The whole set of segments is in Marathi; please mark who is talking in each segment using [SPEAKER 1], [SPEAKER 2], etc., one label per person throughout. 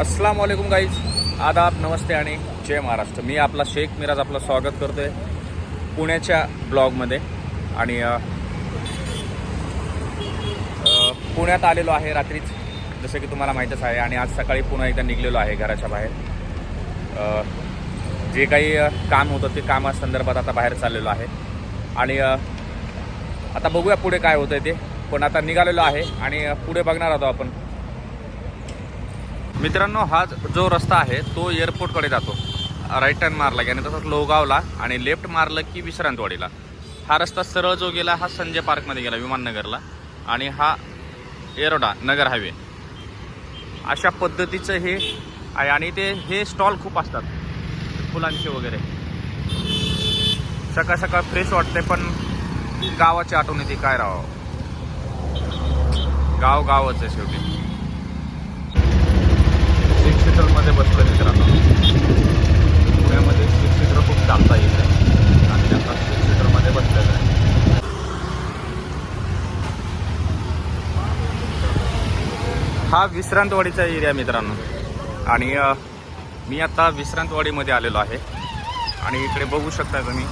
[SPEAKER 1] अस्सलाम वालेकुम गाईज आदाब नमस्ते आणि जय महाराष्ट्र. मी आपला शेख मिराज आपलं स्वागत करतो आहे पुण्याच्या ब्लॉगमध्ये. आणि पुण्यात आलेलो आहे रात्रीच जसं की तुम्हाला माहीतच आहे. आणि आज सकाळी पुन्हा एकदा निघलेलो आहे घराच्या बाहेर. जे काही काम होतं ते कामासंदर्भात आता बाहेर चाललेलो आहे. आणि आता बघूया पुढे काय होतं ते. पण आता निघालेलो आहे आणि पुढे बघणार आहोत आपण. मित्रांनो हा जो रस्ता आहे तो एअरपोर्टकडे जातो. राईट टर्न मारला की आणि तसंच लोगावला आणि लेफ्ट मारलं की विश्रांतवाडीला. हा रस्ता सरळ जो गेला हा संजय पार्कमध्ये गेला विमाननगरला. आणि हा एरोडा नगर हायवे अशा पद्धतीचं हे आहे आणि ते हे स्टॉल खूप असतात. फुलांचे वगैरे. सकाळ सकाळ फ्रेश वाटते पण गावाची आठवण येते काय राहावं गाव गावच आहे शेवटी. सिक्स सीटरमध्ये बसलो मित्रांनो. पुण्यामध्ये सिक्स सीटर खूप चालता येत आहे. आणि आता सिक्स सीटरमध्ये बसलेलं आहे. हा विश्रांतवाडीचा एरिया मित्रांनो. आणि मी आता विश्रांतवाडीमध्ये आलेलो आहे. आणि इकडे बघू शकता तुम्ही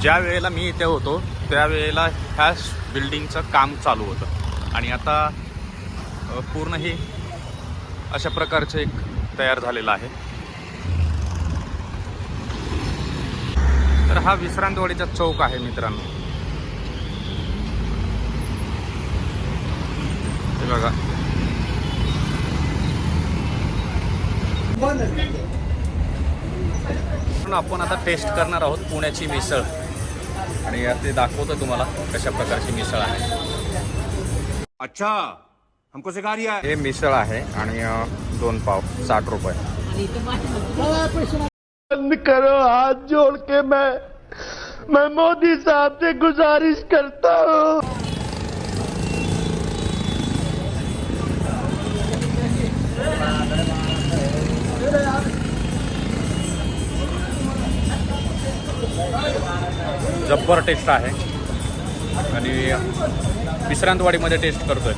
[SPEAKER 1] ज्या वेळेला मी इथे होतो त्यावेळेला ह्या बिल्डिंगचं काम चालू होतं. आणि आता पूर्ण ही अशा प्रकारचं एक तयार झालेला आहे. तर हा विश्रांतवाडीचा चौक आहे मित्रांनो. हे बघा. पण आपण आता टेस्ट करणार आहोत पुण्याची मिसळ. आणि ते दाखवतो तुम्हाला कशा प्रकारची मिसळ आहे.
[SPEAKER 2] अच्छा. हमको सिखा रिया है।
[SPEAKER 1] हे मिसळ आहे आणि अ, दोन पाव साठ रुपये.
[SPEAKER 3] बंद करो हाथ जोड़ के मैं मैं मोदी साहब से गुजारिश करता हूँ।
[SPEAKER 1] जब्बर टेस्ट आहे. आणि विश्रांतवाडीमध्ये टेस्ट करतोय.